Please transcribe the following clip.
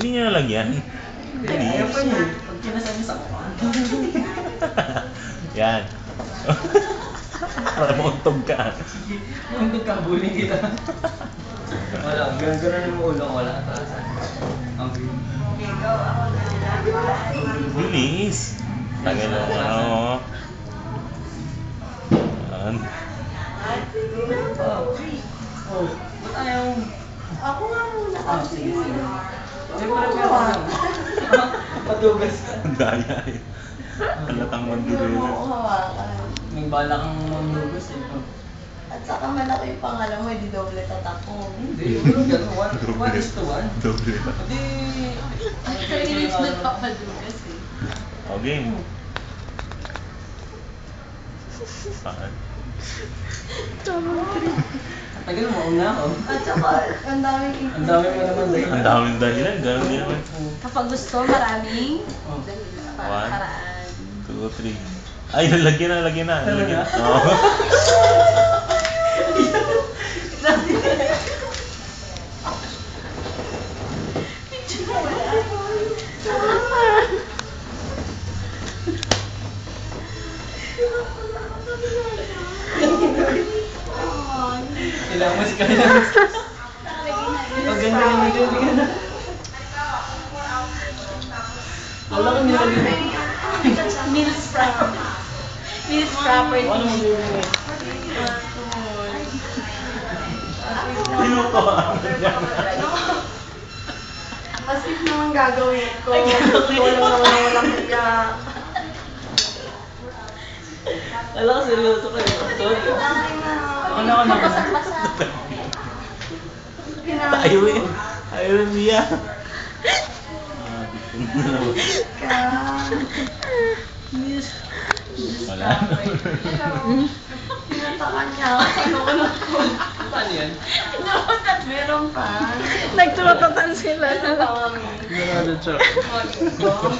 Hindi. Ayaw pa niya. Pag kinasabi sa mukha. Yan. Para mauntog ka. Yung nagkabuling kita. Wala, ganun yung ulo ko, wala atrasan. Okay. Bilis. Tagal na ano. Yan. Oh. Oh. Ba't ayaw? Ako nga muna Ah, kasi. sige, Patugas ka. Ang daya eh. Halatang ako hawakan. May bala kang mamugas eh. Oh. At saka malaki yung pangalan mo, hindi doble tatak ko. Hindi, ganun. One, one is to one. Doble. Hindi. Actually, it's nagpapadugas eh. Okay. Saan? Tagal mo, una ako. At saka, ang daming. Ang dami mo naman dahil. Ang daming dahilan. Ganun din naman. Kapag gusto, maraming Oh. para One. paraan. Two, three. Ay, lalagyan na, lagyan na. Lalagyan. Talaga? Oo. Ilang mas. Pag ganda yung nilagay ka na. Wala kang nilagay. Meals proper. Meals property. Ano mo nilagay? Minuto. As if naman gagawin ko. Mo. Walang naman walang hiya. Wala ka seryoso ka eh. Sorry. Ay na. Ako na ako na. Basa. Pinaka- Ayaw eh. Mia. Bitin na naman. Ka. Wala. Pinatakan niya ako. Kinukulot ko. Paano yan? Meron pa. Nagtutatan sila. Meron pa kami. Ganado, Chok. Sorry.